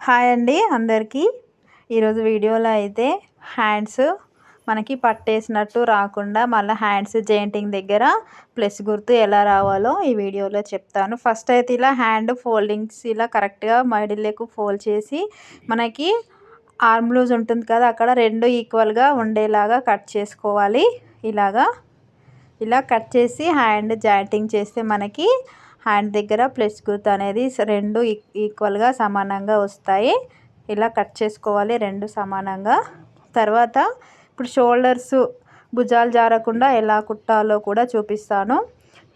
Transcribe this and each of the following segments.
Hi అండి అందరికీ. ఈరోజు వీడియోలో అయితే హ్యాండ్స్ మనకి పట్టేసినట్టు రాకుండా మళ్ళీ హ్యాండ్స్ జాయింటింగ్ దగ్గర ప్లస్ గుర్తు ఎలా రావాలో ఈ వీడియోలో చెప్తాను. ఫస్ట్ అయితే ఇలా హ్యాండ్ ఫోల్డింగ్స్ ఇలా కరెక్ట్గా మైడిల్లకు ఫోల్డ్ చేసి మనకి ఆర్మ్ లూజ్ ఉంటుంది కదా అక్కడ రెండు ఈక్వల్గా ఉండేలాగా కట్ చేసుకోవాలి. ఇలాగా ఇలా కట్ చేసి హ్యాండ్ జాయింటింగ్ చేస్తే మనకి హ్యాండ్ దగ్గర ప్లస్ గుర్తు అనేది రెండు ఈక్వల్గా సమానంగా వస్తాయి. ఇలా కట్ చేసుకోవాలి రెండు సమానంగా. తర్వాత ఇప్పుడు షోల్డర్స్ భుజాలు జారకుండా ఎలా కుట్టాలో కూడా చూపిస్తాను.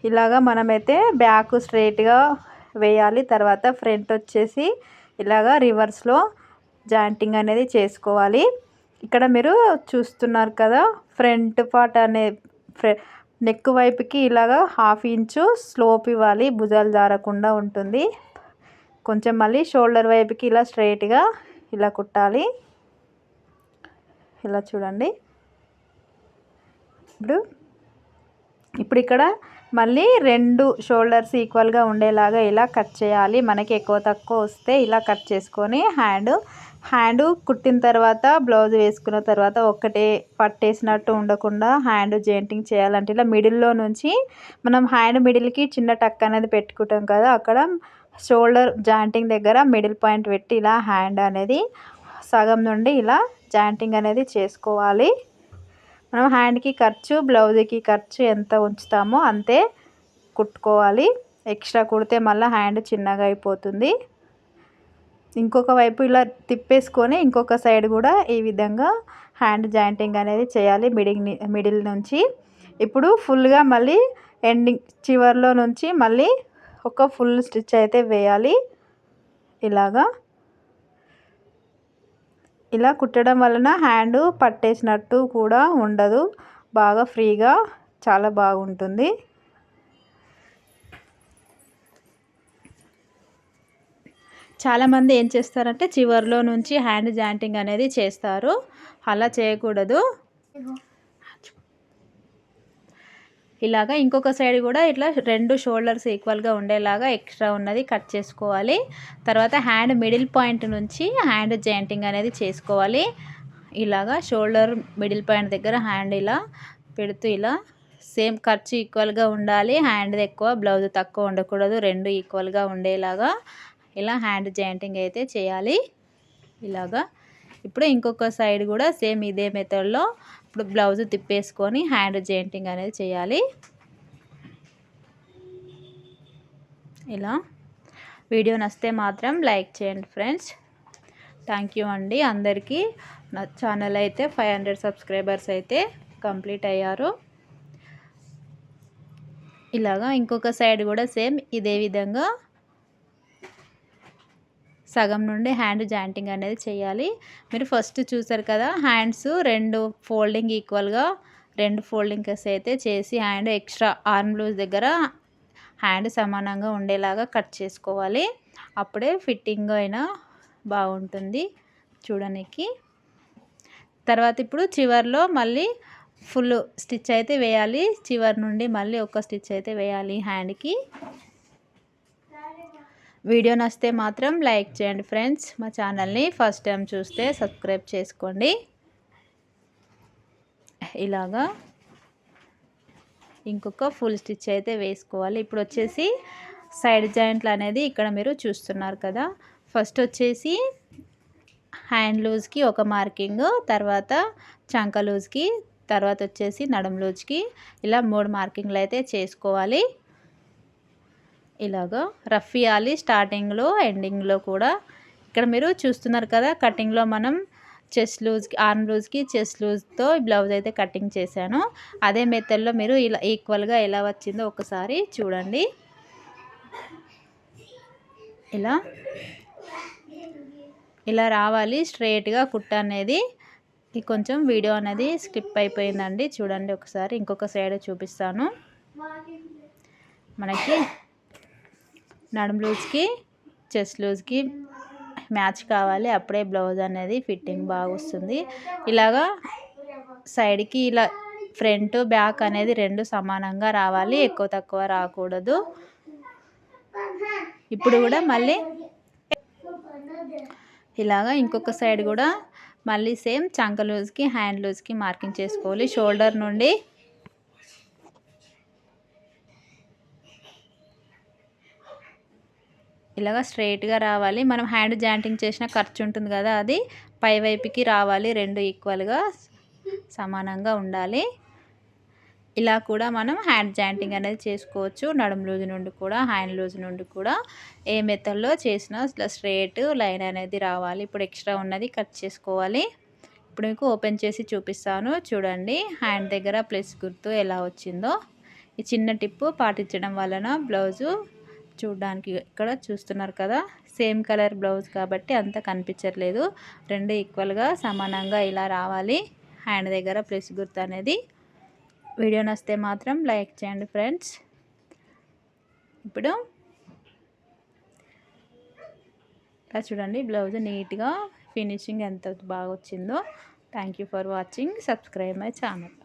ఇలాగా మనమైతే బ్యాక్ స్ట్రైట్గా వేయాలి. తర్వాత ఫ్రంట్ వచ్చేసి ఇలాగా రివర్స్లో జాయింటింగ్ అనేది చేసుకోవాలి. ఇక్కడ మీరు చూస్తున్నారు కదా ఫ్రంట్ పార్ట్ అనే నెక్ వైపుకి ఇలాగా హాఫ్ ఇంచు స్లోప్ ఇవ్వాలి భుజాలు జారకుండా ఉంటుంది. కొంచెం మళ్ళీ షోల్డర్ వైపుకి ఇలా స్ట్రైట్గా ఇలా కుట్టాలి. ఇలా చూడండి. ఇప్పుడు ఇప్పుడు ఇక్కడ మళ్ళీ రెండు షోల్డర్స్ ఈక్వల్గా ఉండేలాగా ఇలా కట్ చేయాలి. మనకి ఎక్కువ తక్కువ వస్తే ఇలా కట్ చేసుకొని హ్యాండ్ హ్యాండ్ కుట్టిన తర్వాత బ్లౌజ్ వేసుకున్న తర్వాత ఒక్కటే పట్టేసినట్టు ఉండకుండా హ్యాండ్ జాయింటింగ్ చేయాలంటే ఇలా మిడిల్లో నుంచి మనం హ్యాండ్ మిడిల్కి చిన్న టక్ అనేది పెట్టుకుంటాం కదా అక్కడ షోల్డర్ జాయింటింగ్ దగ్గర మిడిల్ పాయింట్ పెట్టి ఇలా హ్యాండ్ అనేది సగం నుండి ఇలా జాయింటింగ్ అనేది చేసుకోవాలి. మనం హ్యాండ్కి ఖర్చు బ్లౌజ్కి ఖర్చు ఎంత ఉంచుతామో అంతే కుట్టుకోవాలి. ఎక్స్ట్రా కుడితే మళ్ళీ హ్యాండ్ చిన్నగా అయిపోతుంది. ఇంకొక వైపు ఇలా తిప్పేసుకొని ఇంకొక సైడ్ కూడా ఈ విధంగా హ్యాండ్ జాయింటింగ్ అనేది చేయాలి మిడిల్ మిడిల్ నుంచి. ఇప్పుడు ఫుల్గా మళ్ళీ ఎండింగ్ చివర్లో నుంచి మళ్ళీ ఒక ఫుల్ స్టిచ్ అయితే వేయాలి. ఇలాగా. ఇలా కుట్టడం వలన హ్యాండ్ పట్టేసినట్టు కూడా ఉండదు. బాగా ఫ్రీగా చాలా బాగుంటుంది. చాలామంది ఏం చేస్తారంటే చివరిలో నుంచి హ్యాండ్ జాయింటింగ్ అనేది చేస్తారు. అలా చేయకూడదు. ఇలాగా ఇంకొక సైడ్ కూడా ఇట్లా రెండు షోల్డర్స్ ఈక్వల్గా ఉండేలాగా ఎక్స్ట్రా ఉన్నది కట్ చేసుకోవాలి. తర్వాత హ్యాండ్ మిడిల్ పాయింట్ నుంచి హ్యాండ్ జాయింటింగ్ అనేది చేసుకోవాలి. ఇలాగా షోల్డర్ మిడిల్ పాయింట్ దగ్గర హ్యాండ్ ఇలా పెడుతూ ఇలా సేమ్ ఖర్చు ఈక్వల్గా ఉండాలి. హ్యాండ్ ఎక్కువ బ్లౌజ్ తక్కువ ఉండకూడదు. రెండు ఈక్వల్గా ఉండేలాగా ఇలా హ్యాండ్ జాయింటింగ్ అయితే చేయాలి. ఇలాగా. ఇప్పుడు ఇంకొక సైడ్ కూడా సేమ్ ఇదే మెథడ్లో ఇప్పుడు బ్లౌజ్ తిప్పేసుకొని హ్యాండ్ జాయింటింగ్ అనేది చేయాలి. ఇలా. వీడియో నచ్చితే మాత్రం లైక్ చేయండి ఫ్రెండ్స్. థ్యాంక్ యూ అండి అందరికీ. నా ఛానల్ అయితే ఫైవ్ హండ్రెడ్ సబ్స్క్రైబర్స్ అయితే కంప్లీట్ అయ్యారు. ఇలాగా ఇంకొక సైడ్ కూడా సేమ్ ఇదే విధంగా సగం నుండి హ్యాండ్ జాయింటింగ్ అనేది చేయాలి. మీరు ఫస్ట్ చూసారు కదా హ్యాండ్స్ రెండు ఫోల్డింగ్ ఈక్వల్గా రెండు ఫోల్డింగ్స్ అయితే చేసి హ్యాండ్ ఎక్స్ట్రా ఆర్మ్ లూజ్ దగ్గర హ్యాండ్ సమానంగా ఉండేలాగా కట్ చేసుకోవాలి. అప్పుడే ఫిట్టింగ్ అయినా బాగుంటుంది చూడడానికి తర్వాత ఇప్పుడు చివర్లో మళ్ళీ ఫుల్ స్టిచ్ అయితే వేయాలి. చివరి నుండి మళ్ళీ ఒక స్టిచ్ అయితే వేయాలి హ్యాండ్కి. వీడియో నచ్చితే మాత్రం లైక్ చేయండి ఫ్రెండ్స్. మా ఛానల్ని ఫస్ట్ టైం చూస్తే సబ్స్క్రైబ్ చేసుకోండి. ఇలాగా ఇంకొక ఫుల్ స్టిచ్ అయితే వేసుకోవాలి. ఇప్పుడు వచ్చేసి సైడ్ జాయింట్లు అనేది ఇక్కడ మీరు చూస్తున్నారు కదా. ఫస్ట్ వచ్చేసి హ్యాండ్ లూజ్కి ఒక మార్కింగ్ తర్వాత చంక లూజ్కి తర్వాత వచ్చేసి నడుం లూజ్కి ఇలా మూడు మార్కింగ్లు అయితే చేసుకోవాలి. ఇలాగ రఫ్ ఇవ్వాలి స్టార్టింగ్లో ఎండింగ్లో కూడా. ఇక్కడ మీరు చూస్తున్నారు కదా కటింగ్లో మనం చెస్ట్ లూజ్కి ఆర్మ్ లూజ్కి చెస్ట్ లూజ్తో బ్లౌజ్ అయితే కటింగ్ చేశాను. అదే మెథడ్లో మీరు ఇలా ఈక్వల్గా ఎలా వచ్చిందో ఒకసారి చూడండి. ఇలా. ఇలా రావాలి. స్ట్రైట్గా కుట్ట అనేది కొంచెం వీడియో అనేది స్కిప్ అయిపోయిందండి. చూడండి ఒకసారి. ఇంకొక సైడ్ చూపిస్తాను. మనకి నడుము లూజ్కి చెస్ట్ లూజ్కి మ్యాచ్ కావాలి. అప్పుడే బ్లౌజ్ అనేది ఫిట్టింగ్ బాగా వస్తుంది. ఇలాగా సైడ్కి ఇలా ఫ్రంట్ బ్యాక్ అనేది రెండు సమానంగా రావాలి. ఎక్కువ తక్కువ రాకూడదు. ఇప్పుడు కూడా మళ్ళీ ఇలాగా ఇంకొక సైడ్ కూడా మళ్ళీ సేమ్ చంక లూజ్కి హ్యాండ్ లూజ్కి మార్కింగ్ చేసుకోవాలి. షోల్డర్ నుండి ఇలాగ స్ట్రైట్గా రావాలి. మనం హ్యాండ్ జాయింటింగ్ చేసిన ఖర్చు ఉంటుంది కదా అది. పై వైపుకి రావాలి. రెండు ఈక్వల్గా సమానంగా ఉండాలి. ఇలా కూడా మనం హ్యాండ్ జాయింటింగ్ అనేది చేసుకోవచ్చు. నడుం లూజ్ నుండి కూడా హ్యాండ్ లూజ్ నుండి కూడా ఏ మెథడ్లో చేసినా ఇట్లా స్ట్రేట్ లైన్ అనేది రావాలి. ఇప్పుడు ఎక్స్ట్రా ఉన్నది కట్ చేసుకోవాలి. ఇప్పుడు మీకు ఓపెన్ చేసి చూపిస్తాను. చూడండి. హ్యాండ్ దగ్గర ప్లస్ గుర్తు ఎలా వచ్చిందో. ఈ చిన్న టిప్పు పాటించడం వలన బ్లౌజు చూడడానికి ఇక్కడ చూస్తున్నారు కదా. సేమ్ కలర్ బ్లౌజ్ కాబట్టి అంత కనిపించట్లేదు. రెండు ఈక్వల్గా సమానంగా ఇలా రావాలి. హ్యాండ్ దగ్గర ప్లస్ గుర్తు అనేది. వీడియో నస్తే మాత్రం లైక్ చేయండి ఫ్రెండ్స్. ఇప్పుడు ఇలా చూడండి బ్లౌజ్ నీట్గా ఫినిషింగ్ ఎంత బాగా వచ్చిందో. Thank you for watching. Subscribe my channel.